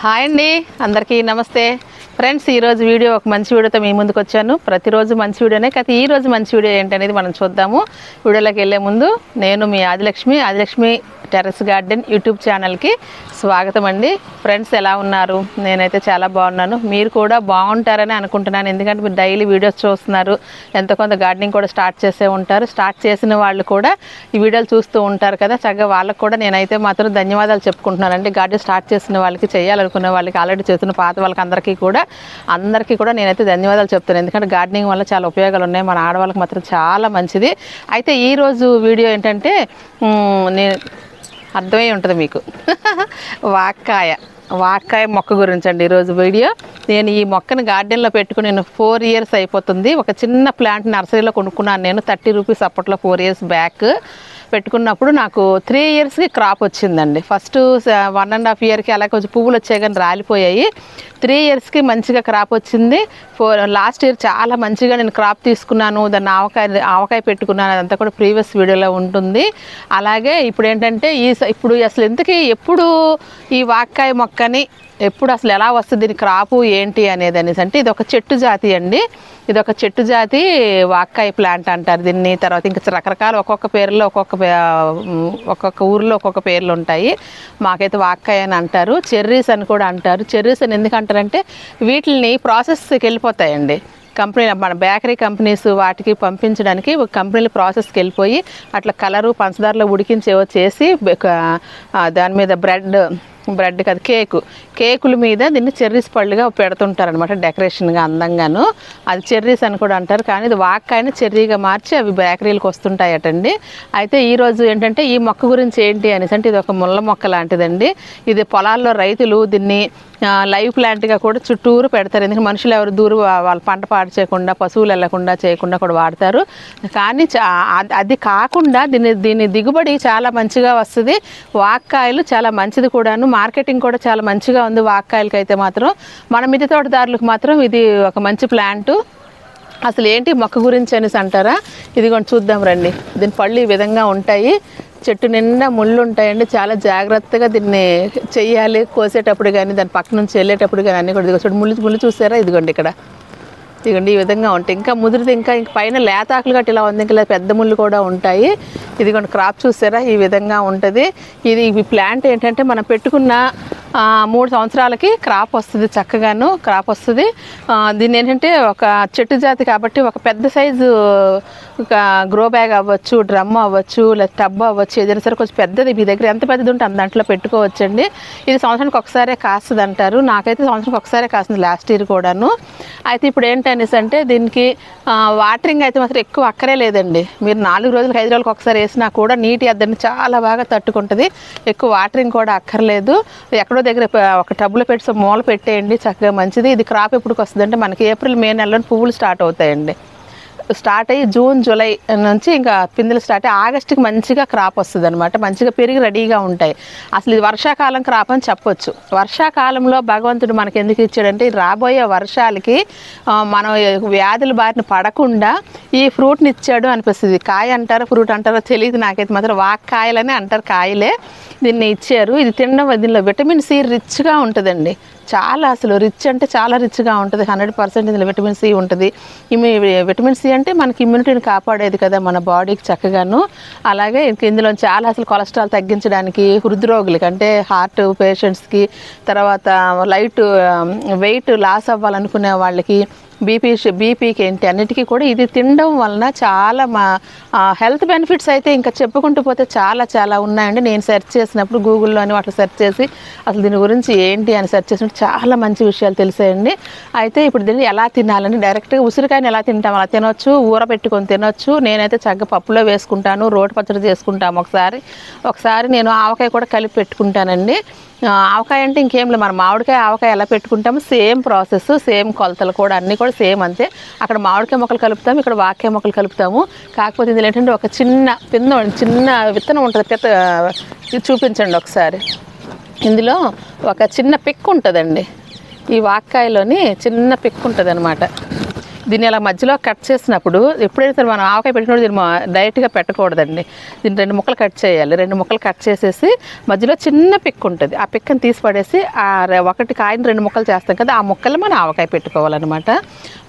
Hi అండి అందరికీ నమస్తే. ఫ్రెండ్స్ ఈరోజు వీడియో ఒక మంచి వీడియోతో మీ ముందుకు వచ్చాను. ప్రతిరోజు మంచి వీడియోనే కాకపోతే ఈరోజు మంచి వీడియో ఏంటనేది మనం చూద్దాము. వీడియోలోకి వెళ్ళే ముందు నేను మీ Adilakshmi Adilakshmi terrace garden YouTube ఛానల్కి స్వాగతం అండి. ఫ్రెండ్స్ ఎలా ఉన్నారు? నేనైతే చాలా బాగున్నాను. మీరు కూడా బాగుంటారని అనుకుంటున్నాను. ఎందుకంటే మీరు డైలీ వీడియోస్ చూస్తున్నారు. ఎంతో కొంత గార్డెనింగ్ కూడా స్టార్ట్ చేసే ఉంటారు. స్టార్ట్ చేసిన వాళ్ళు కూడా ఈ వీడియోలు చూస్తూ ఉంటారు కదా. చక్కగా వాళ్ళకు కూడా నేనైతే మాత్రం ధన్యవాదాలు చెప్పుకుంటున్నానండి. గార్డెన్ స్టార్ట్ చేసిన వాళ్ళకి మాట్లాడుకునే వాళ్ళకి ఆల్రెడీ చేస్తున్న పాత వాళ్ళకి అందరికీ కూడా అందరికీ కూడా నేనైతే ధన్యవాదాలు చెప్తాను ఎందుకంటే గార్డెనింగ్ వల్ల చాలా ఉపయోగాలు ఉన్నాయి మన ఆడవాళ్ళకి మాత్రం చాలా మంచిది. అయితే ఈరోజు వీడియో ఏంటంటే నేను అర్థమై ఉంటుంది మీకు. వాక్కాయ వాక్కాయ మొక్క గురించి అండి ఈరోజు వీడియో. నేను ఈ మొక్కని గార్డెన్లో పెట్టుకుని నేను ఫోర్ ఇయర్స్ అయిపోతుంది. ఒక చిన్న ప్లాంట్ నర్సరీలో కొనుక్కున్నాను నేను థర్టీ రూపీస్ అప్పట్లో ఫోర్ ఇయర్స్ బ్యాక్ పెట్టుకున్నప్పుడు నాకు త్రీ ఇయర్స్కి క్రాప్ వచ్చిందండి. ఫస్ట్ వన్ అండ్ హాఫ్ ఇయర్కి అలా కొంచెం పువ్వులు వచ్చాయి కానీ రాలిపోయాయి. త్రీ ఇయర్స్కి మంచిగా క్రాప్ వచ్చింది. ఫోర్ లాస్ట్ ఇయర్ చాలా మంచిగా నేను క్రాప్ తీసుకున్నాను. దాన్ని ఆవకాయ ఆవకాయ పెట్టుకున్నాను. అదంతా కూడా ప్రీవియస్ వీడియోలో ఉంటుంది. అలాగే ఇప్పుడు ఏంటంటే ఈ ఇప్పుడు అసలు ఇంతకీ ఎప్పుడు ఈ వాక్కాయ మొక్కని ఎప్పుడు అసలు ఎలా వస్తుంది దీని క్రాపు ఏంటి అనేది అనేసి అంటే ఇది ఒక చెట్టు జాతి అండి. ఇది ఒక చెట్టు జాతి వాక్కాయ ప్లాంట్ అంటారు దీన్ని. తర్వాత ఇంకా రకరకాల ఒక్కొక్క పేర్లో ఒక్కొక్క ఒక్కొక్క ఊర్లో ఒక్కొక్క పేర్లు ఉంటాయి. మాకైతే వాక్కాయ అని అంటారు చెర్రీస్ అని కూడా అంటారు. చెర్రీస్ అని ఎందుకు అంటారంటే వీటిని ప్రాసెస్కి వెళ్ళిపోతాయండి. కంపెనీ మన బేకరీ కంపెనీస్ వాటికి పంపించడానికి ఒక కంపెనీలు ప్రాసెస్కి వెళ్ళిపోయి అట్లా కలరు పంచదారలో ఉడికించేవో చేసి దాని మీద బ్రెడ్ బ్రెడ్ కాదు కేకు. కేకుల మీద దీన్ని చెర్రీస్ పళ్ళుగా పెడుతుంటారనమాట డెకరేషన్గా అందంగాను. అది చెర్రీస్ అని కూడా అంటారు కానీ ఇది వాక్కాయని చెర్రీగా మార్చి అవి బేకరీలకు వస్తుంటాయటండి. అయితే ఈరోజు ఏంటంటే ఈ మొక్క గురించి ఏంటి అనేసి అంటే ఇది ఒక ముళ్ళ మొక్క లాంటిదండి. ఇది పొలాల్లో రైతులు దీన్ని లైవ్ ప్లాంట్గా కూడా చుట్టూరు పెడతారు. ఎందుకంటే మనుషులు ఎవరు దూరు వాళ్ళ పంట పాడు చేయకుండా పశువులు వెళ్ళకుండా చేయకుండా కూడా వాడతారు. కానీ చా- అది- అది కాకుండా దీని దీని దిగుబడి చాలా మంచిగా వస్తుంది. వాక్కాయలు చాలా మంచిది కూడాను. మార్కెటింగ్ కూడా చాలా మంచిగా ఉంది వాక్కాయలకి అయితే మాత్రం. మన మిద్దె తోటదారులకు మాత్రం ఇది ఒక మంచి ప్లాంటు. అసలు ఏంటి మొక్క గురించి అనేసి అంటారా? ఇదిగోండి చూద్దాం రండి. దీని పళ్ళు ఈ విధంగా ఉంటాయి. చెట్టు నిండా ముళ్ళు ఉంటాయండి. చాలా జాగ్రత్తగా దీన్ని చెయ్యాలి. కోసేటప్పుడు కానీ దాని పక్క నుంచి వెళ్ళేటప్పుడు కానీ అన్నీ కూడా ఇదిగో చూడండి ముళ్ళు ముళ్ళు చూసారా? ఇదిగోండి ఇక్కడ. ఇదిగోండి ఈ విధంగా ఉంటాయి ఇంకా ముదిరిది ఇంకా ఇంక పైన లేతాకులు గట్టి ఇలా ఉంది. ఇంకా ఇలా పెద్ద ముళ్ళు కూడా ఉంటాయి. ఇదిగోండి క్రాప్ చూసారా? ఈ విధంగా ఉంటుంది. ఇది ఈ ప్లాంట్ ఏంటంటే మనం పెట్టుకున్న మూడు సంవత్సరాలకి క్రాప్ వస్తుంది చక్కగాను క్రాప్ వస్తుంది. దీన్ని ఏంటంటే ఒక చెట్టు జాతి కాబట్టి ఒక పెద్ద సైజు ఒక గ్రో బ్యాగ్ అవ్వచ్చు డ్రమ్ అవ్వచ్చు లేదా టబ్ అవ్వచ్చు ఏదైనా సరే కొంచెం పెద్దది. మీ దగ్గర ఎంత పెద్దది ఉంటే అంత దాంట్లో పెట్టుకోవచ్చండి. ఇది సంవత్సరానికి ఒకసారే కాస్తుంది అంటారు నాకైతే సంవత్సరానికి ఒకసారే కాస్తుంది లాస్ట్ ఇయర్ కూడాను. అయితే ఇప్పుడు ఏంటనేసి అంటే దీనికి వాటరింగ్ అయితే మాత్రం ఎక్కువ అక్కరే లేదండి. మీరు నాలుగు రోజులకు ఐదు రోజులకు ఒకసారి వేసినా కూడా నీటి అద్దరిని చాలా బాగా తట్టుకుంటుంది. ఎక్కువ వాటరింగ్ కూడా అక్కర్లేదు. ఎక్కడో దగ్గర ఒక టబ్బులో పెట్టి మూల పెట్టేయండి చక్కగా మంచిది. ఇది క్రాప్ ఎప్పటికి వస్తుందంటే మనకి ఏప్రిల్ మే నెలలో పువ్వులు స్టార్ట్ అవుతాయండి. స్టార్ట్ అయ్యి జూన్ జూలై నుంచి ఇంకా పిందెలు స్టార్ట్ అయ్యి ఆగస్టుకి మంచిగా క్రాప్ వస్తుంది అనమాట మంచిగా పెరిగి రెడీగా ఉంటాయి. అసలు ఇది వర్షాకాలం క్రాప్ అని చెప్పొచ్చు. వర్షాకాలంలో భగవంతుడు మనకి ఎందుకు ఇచ్చాడంటే రాబోయే వర్షాలకి మనం వ్యాధుల బారిన పడకుండా ఈ ఫ్రూట్ని ఇచ్చాడు అనిపిస్తుంది. కాయ అంటారో ఫ్రూట్ అంటారో తెలియదు నాకైతే మాత్రం. వాక్కాయలని అంటారు కాయలే. దీన్ని ఇచ్చారు. ఇది తినడం దీనిలో విటమిన్ సి రిచ్గా ఉంటుందండి. చాలా అసలు రిచ్ అంటే చాలా రిచ్గా ఉంటుంది. హండ్రెడ్ పర్సెంట్ ఇందులో విటమిన్ సి ఉంటుంది. ఇమ్యూ విటమిన్ సి అంటే మనకి ఇమ్యూనిటీని కాపాడేది కదా మన బాడీకి చక్కగాను. అలాగే ఇందులో చాలా అసలు కొలెస్ట్రాల్ తగ్గించడానికి హృద్రోగులకి అంటే హార్ట్ పేషెంట్స్కి తర్వాత లైట్ వెయిట్ లాస్ అవ్వాలనుకునే వాళ్ళకి బీపీ బీపీకి ఏంటి అన్నిటికీ కూడా ఇది తినడం వలన చాలా మా హెల్త్ బెనిఫిట్స్ అయితే ఇంకా చెప్పుకుంటూ పోతే చాలా చాలా ఉన్నాయండి. నేను సెర్చ్ చేసినప్పుడు గూగుల్లోని వాటిలో సెర్చ్ చేసి అసలు దీని గురించి ఏంటి అని సెర్చ్ చేసినప్పుడు చాలా మంచి విషయాలు తెలిసాయండి. అయితే ఇప్పుడు దీన్ని ఎలా తినాలని డైరెక్ట్గా ఉసిరికాయని ఎలా తింటాం? అలా తినొచ్చు ఊర పెట్టుకొని తినొచ్చు. నేనైతే చక్కగా పప్పులో వేసుకుంటాను రోటి పచ్చడి చేసుకుంటాము ఒకసారి. ఒకసారి నేను ఆవకాయ కూడా కలిపి పెట్టుకుంటానండి. ఆవకాయ అంటే ఇంకేం లేదు. మనం మామిడికాయ ఆవకాయ ఎలా పెట్టుకుంటామో సేమ్ ప్రాసెస్ సేమ్ కొలతలు కూడా అన్నీ కూడా సేమ్ అంతే. అక్కడ మామిడికాయ మొక్కలు కలుపుతాము ఇక్కడ వాకాయ మొక్కలు కలుపుతాము. కాకపోతే ఇందులో ఏంటంటే ఒక చిన్న పిన్న చిన్న విత్తనం ఉంటుంది పెద్ద చూపించండి ఒకసారి. ఇందులో ఒక చిన్న పిక్ ఉంటుందండి. ఈ వాక్కాయలోని చిన్న పిక్ ఉంటుంది దీన్ని ఇలా మధ్యలో కట్ చేసినప్పుడు ఎప్పుడైతే సరే మనం ఆవకాయ పెట్టినప్పుడు దీన్ని డైరెక్ట్గా పెట్టకూడదండి. దీన్ని రెండు ముక్కలు కట్ చేయాలి. రెండు ముక్కలు కట్ చేసేసి మధ్యలో చిన్న పిక్ ఉంటుంది. ఆ పిక్కని తీసి పడేసి ఆ ఒకటి కాయని రెండు ముక్కలు చేస్తాం కదా ఆ ముక్కలు మనం ఆవకాయ పెట్టుకోవాలన్నమాట.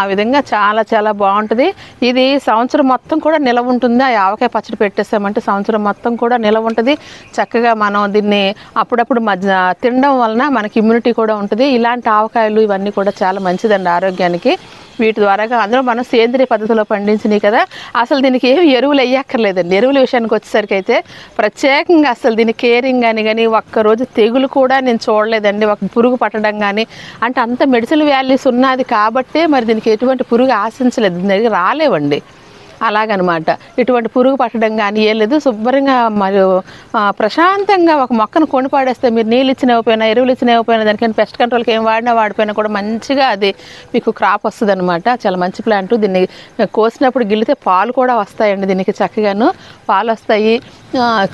ఆ విధంగా చాలా చాలా బాగుంటుంది. ఇది సంవత్సరం మొత్తం కూడా నిలవ ఉంటుంది? ఆ ఆవకాయ పచ్చడి పెట్టేసామంటే సంవత్సరం మొత్తం కూడా నిలవ ఉంటుంది. చక్కగా మనం దీన్ని అప్పుడప్పుడు మధ్య తినడం వలన మనకి ఇమ్యూనిటీ కూడా ఉంటుంది. ఇలాంటి ఆవకాయలు ఇవన్నీ కూడా చాలా మంచిదండి ఆరోగ్యానికి. వీటి ద్వారా త్వరగా అందులో మనం సేంద్రియ పద్ధతిలో పండించినాయి కదా అసలు దీనికి ఏమి ఎరువులు వేయక్కర్లేదండి. ఎరువుల విషయానికి వచ్చేసరికి అయితే ప్రత్యేకంగా అసలు దీని కేరింగ్ అని కానీ ఒక్కరోజు తెగులు కూడా నేను చూడలేదండి. ఒక పురుగు పట్టడం కానీ అంటే అంత మెడిసిన్ వాల్యూస్ ఉన్నది కాబట్టే మరి దీనికి ఎటువంటి పురుగు ఆశించలేదు. దీని దగ్గర రాలేవండి. అలాగనమాట. ఇటువంటి పురుగు పట్టడం కానీ ఏం లేదు. శుభ్రంగా మరియు ప్రశాంతంగా ఒక మొక్కను కొని పాడేస్తే మీరు నీళ్ళు ఇచ్చిన ఇవ్వకపోయినా ఎరువులు ఇచ్చిన ఇవ్వకపోయినా దానికైనా పెస్ట్ కంట్రోల్కి ఏం వాడినా వాడిపోయినా కూడా మంచిగా అది మీకు క్రాప్ వస్తుంది అనమాట చాలా మంచి ప్లాంట్ దీన్ని కోసినప్పుడు గిల్లితే పాలు కూడా వస్తాయండి దీనికి చక్కగాను. పాలు వస్తాయి.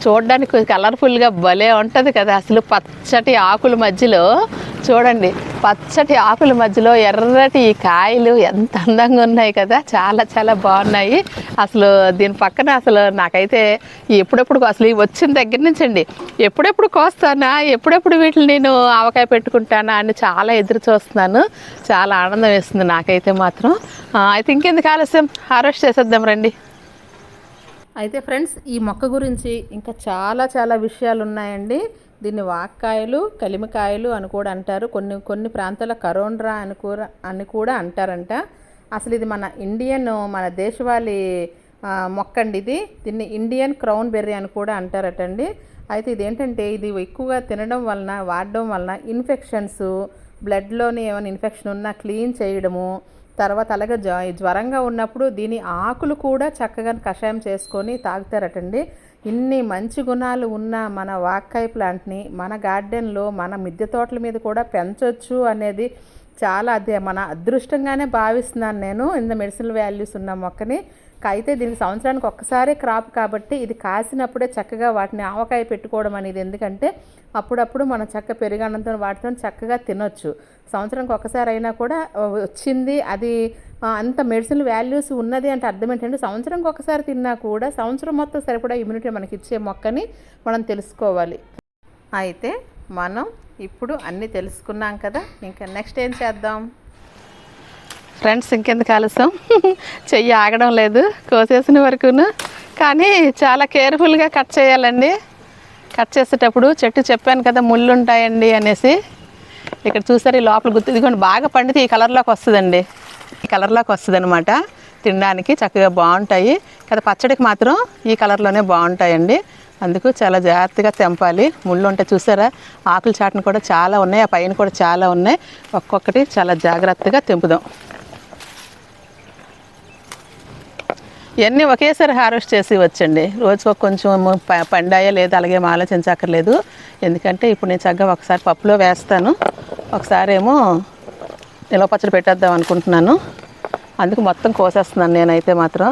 చూడడానికి కలర్ఫుల్గా భలే ఉంటుంది కదా. అసలు పచ్చటి ఆకుల మధ్యలో చూడండి పచ్చటి ఆకుల మధ్యలో ఎర్రటి ఈ కాయలు ఎంత అందంగా ఉన్నాయి కదా చాలా చాలా బాగున్నాయి. అసలు దీని పక్కన అసలు నాకైతే ఎప్పుడెప్పుడు అసలు వచ్చిన దగ్గర నుంచి అండి ఎప్పుడెప్పుడు కోస్తానా ఎప్పుడెప్పుడు వీటిని నేను ఆవకాయ పెట్టుకుంటానా అని చాలా ఎదురు చూస్తున్నాను. చాలా ఆనందం వేస్తుంది నాకైతే మాత్రం. అయితే ఇంకెందుకు ఆలస్యం? హార్వెస్ట్ చేసేద్దాం రండి. అయితే ఫ్రెండ్స్ ఈ మొక్క గురించి ఇంకా చాలా చాలా విషయాలు ఉన్నాయండి. దీన్ని వాక్కాయలు కలిమికాయలు అని కూడా అంటారు. కొన్ని కొన్ని ప్రాంతాల కరోండ్రా అని కూడా అని కూడా అంటారంట. అసలు ఇది మన ఇండియన్ మన దేశవాళీ మొక్క అండి ఇది. దీన్ని ఇండియన్ క్రౌన్ బెర్రీ అని కూడా అంటారటండి. అయితే ఇది ఏంటంటే ఇది ఎక్కువగా తినడం వలన వాడడం వలన ఇన్ఫెక్షన్స్ బ్లడ్లోని ఏమైనా ఇన్ఫెక్షన్ ఉన్నా క్లీన్ చేయడము తర్వాత అలాగే జ్వరంగా ఉన్నప్పుడు దీని ఆకులు కూడా చక్కగా కషాయం చేసుకొని తాగుతారటండి. ఇన్ని మంచి గుణాలు ఉన్న మన వాక్కాయ ప్లాంట్ని మన గార్డెన్లో మన మిద్దె తోటల మీద కూడా పెంచవచ్చు అనేది చాలా అదే మన అదృష్టంగానే భావిస్తున్నాను నేను. ఇంత మెడిసిన్ వాల్యూస్ ఉన్న మొక్కని అయితే దీనికి సంవత్సరానికి ఒక్కసారే క్రాప్ కాబట్టి ఇది కాసినప్పుడే చక్కగా వాటిని ఆవకాయ పెట్టుకోవడం అనేది ఎందుకంటే అప్పుడప్పుడు మనం చక్క పెరుగన్నంతో వాటితో చక్కగా తినొచ్చు. సంవత్సరానికి ఒక్కసారి అయినా కూడా వచ్చింది అది అంత మెడిసిన్ వాల్యూస్ ఉన్నది అంటే అర్థం ఏంటంటే సంవత్సరంకి ఒకసారి తిన్నా కూడా సంవత్సరం మొత్తం సరిపడా ఇమ్యూనిటీ మనకి ఇచ్చే మొక్కని మనం తెలుసుకోవాలి. అయితే మనం ఇప్పుడు అన్నీ తెలుసుకున్నాం కదా ఇంకా నెక్స్ట్ ఏం చేద్దాం? ఫ్రెండ్స్ ఇంకెందుకు ఆలస్యం? చెయ్యి ఆగడం లేదు కోసేసిన వరకును. కానీ చాలా కేర్ఫుల్గా కట్ చేయాలండి. కట్ చేసేటప్పుడు చెట్టు చెప్పాను కదా ముళ్ళు ఉంటాయండి అనేసి. ఇక్కడ చూసారు ఈ లోపల గుర్తు ఇదిగోండి బాగా పండితే ఈ కలర్లోకి వస్తుందండి. ఈ కలర్లోకి వస్తుంది అనమాట తినడానికి చక్కగా బాగుంటాయి. కదా పచ్చడికి మాత్రం ఈ కలర్లోనే బాగుంటాయండి. అందుకు చాలా జాగ్రత్తగా తెంపాలి. ముళ్ళు ఉంటే చూసారా ఆకుల చాటును కూడా చాలా ఉన్నాయి ఆ పైన కూడా చాలా ఉన్నాయి. ఒక్కొక్కటి చాలా జాగ్రత్తగా తెంపుదాం. ఇవన్నీ ఒకేసారి హార్వెస్ట్ చేసి వచ్చండి రోజుకు కొంచెం పండాయో పండాయా లేదా అలాగే ఆలోచించక్కర్లేదు. ఎందుకంటే ఇప్పుడు నేను చక్కగా ఒకసారి పప్పులో వేస్తాను. ఒకసారి ఏమో నిలవ పచ్చడి పెట్టేద్దాం అనుకుంటున్నాను. అందుకు మొత్తం కోసేస్తున్నాను నేనైతే మాత్రం.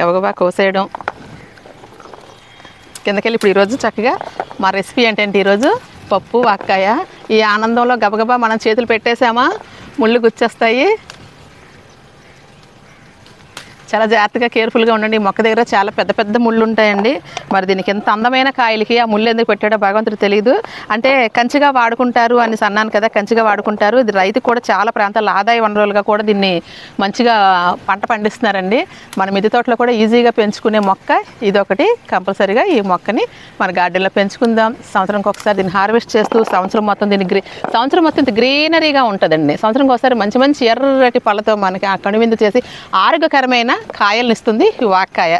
గబగబా కోసేయడం. కిందకెళ్ళి ఇప్పుడు ఈరోజు చక్కగా మా రెసిపీ ఏంటంటే ఈరోజు పప్పు వాక్కాయ. ఈ ఆనందంలో గబగబా మనం చేతులు పెట్టేసామా? ముళ్ళు గుచ్చేస్తాయి. చాలా జాగ్రత్తగా కేర్ఫుల్గా ఉండండి. మొక్క దగ్గర చాలా పెద్ద పెద్ద ముళ్ళు ఉంటాయండి. మరి దీనికి ఎంత అందమైన కాయలకి ఆ ముళ్ళు ఎందుకు పెట్టాడో భగవంతుడు తెలియదు అంటే కంచిగా వాడుకుంటారు అని అన్నాను కదా కంచిగా వాడుకుంటారు. ఇది రైతు కూడా చాలా ప్రాంతాల ఆదాయ వనరులుగా కూడా దీన్ని మంచిగా పంట పండిస్తున్నారండి. మన మిద్దె తోటలో కూడా ఈజీగా పెంచుకునే మొక్క ఇదొకటి. కంపల్సరీగా ఈ మొక్కని మన గార్డెన్లో పెంచుకుందాం. సంవత్సరంకి ఒకసారి దీన్ని హార్వెస్ట్ చేస్తూ సంవత్సరం మొత్తం దీన్ని గ్రీ సంవత్సరం మొత్తం ఇంత గ్రీనరీగా ఉంటుందండి. సంవత్సరంకి ఒకసారి మంచి మంచి ఎర్రటి పళ్ళతో మనకి ఆ కనువిందు చేసి ఆరోగ్యకరమైన కాయలను ఇస్తుంది ఈ వాక్కాయ.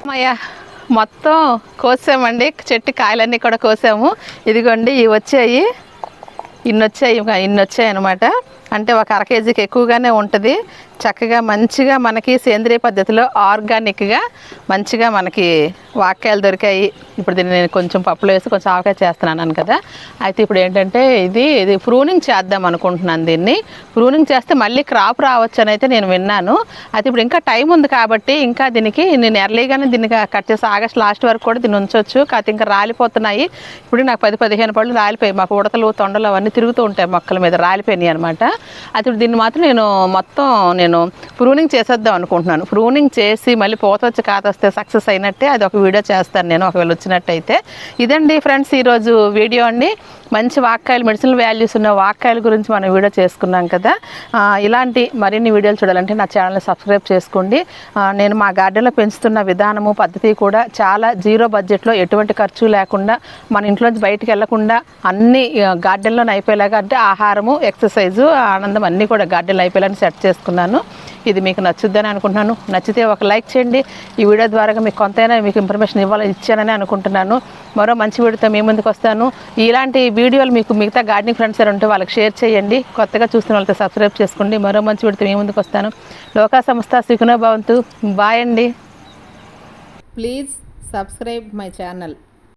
అమ్మయ్య మొత్తం కోసామండి. చెట్టు కాయలన్నీ కూడా కోసాము. ఇదిగోండి ఇవి వచ్చాయి. ఇన్ని వచ్చాయి ఇన్ని వచ్చాయి అనమాట అంటే ఒక అర కేజీకి ఎక్కువగానే ఉంటుంది. చక్కగా మంచిగా మనకి సేంద్రియ పద్ధతిలో ఆర్గానిక్గా మంచిగా మనకి వాక్యాలు దొరికాయి. ఇప్పుడు దీన్ని నేను కొంచెం పప్పులో వేసి కొంచెం ఆవకాయ చేస్తున్నాను కదా. అయితే ఇప్పుడు ఏంటంటే ఇది ఇది ప్రూనింగ్ చేద్దాం అనుకుంటున్నాను దీన్ని. ప్రూనింగ్ చేస్తే మళ్ళీ క్రాప్ రావచ్చు అని అయితే నేను విన్నాను. అయితే ఇప్పుడు ఇంకా టైం ఉంది కాబట్టి ఇంకా దీనికి నేను ఎర్లీగానే దీన్ని కట్ చేసి ఆగస్ట్ లాస్ట్ వరకు కూడా దీన్ని ఉంచవచ్చు కాకపోతే ఇంకా రాలిపోతున్నాయి. ఇప్పుడు నాకు పది పదిహేను పళ్ళు రాలిపోయి మాకు ఉడతలు తొండలు అవన్నీ తిరుగుతూ ఉంటాయి మొక్కల మీద రాలిపోయినాయి అనమాట అయితే ఇప్పుడు దీన్ని మాత్రం నేను మొత్తం నేను ప్రూనింగ్ చేసేద్దాం అనుకుంటున్నాను. ప్రూనింగ్ చేసి మళ్ళీ పోత వచ్చి కాత వస్తే సక్సెస్ అయినట్టే అది ఒక వీడియో చేస్తాను నేను. ఒకవేళ వచ్చినట్టయితే ఇదండి ఫ్రెండ్స్ ఈరోజు వీడియో అండి. మంచి వాక్కాయలు మెడిసినల్ వాల్యూస్ ఉన్న వాక్కాయల గురించి మనం వీడియో చేసుకున్నాం కదా. ఇలాంటి మరిన్ని వీడియోలు చూడాలంటే నా ఛానల్ని సబ్స్క్రైబ్ చేసుకోండి. నేను మా గార్డెన్లో పెంచుతున్న విధానము పద్ధతి కూడా చాలా జీరో బడ్జెట్లో ఎటువంటి ఖర్చు లేకుండా మన ఇంట్లోంచి బయటకు వెళ్ళకుండా అన్ని గార్డెన్లోనే అయిపోయేలాగా అంటే ఆహారము ఎక్సర్సైజు ఆనందం అన్నీ కూడా గార్డెన్లో అయిపోయేలాగా సెట్ చేసుకున్నాను. ఇది మీకు నచ్చుద్దని అనుకుంటున్నాను. నచ్చితే ఒక లైక్ చేయండి. ఈ వీడియో ద్వారా మీకు కొంతైనా మీకు ఇన్ఫర్మేషన్ ఇవ్వాలని ఇచ్చానని అనుకుంటున్నాను. మరో మంచి వీడియోతో మీ ముందుకు వస్తాను. ఇలాంటి వీడియోలు మీకు మిగతా గార్డెనింగ్ ఫ్రెండ్స్ ఉంటే వాళ్ళకి షేర్ చేయండి. కొత్తగా చూస్తున్న వాళ్ళతో సబ్స్క్రైబ్ చేసుకోండి. మరో మంచి వీడియోతో మీ ముందుకు వస్తాను. లోకా సంస్థ సుఖనో భవంతు. బాయ్ అండి. Please subscribe my channel.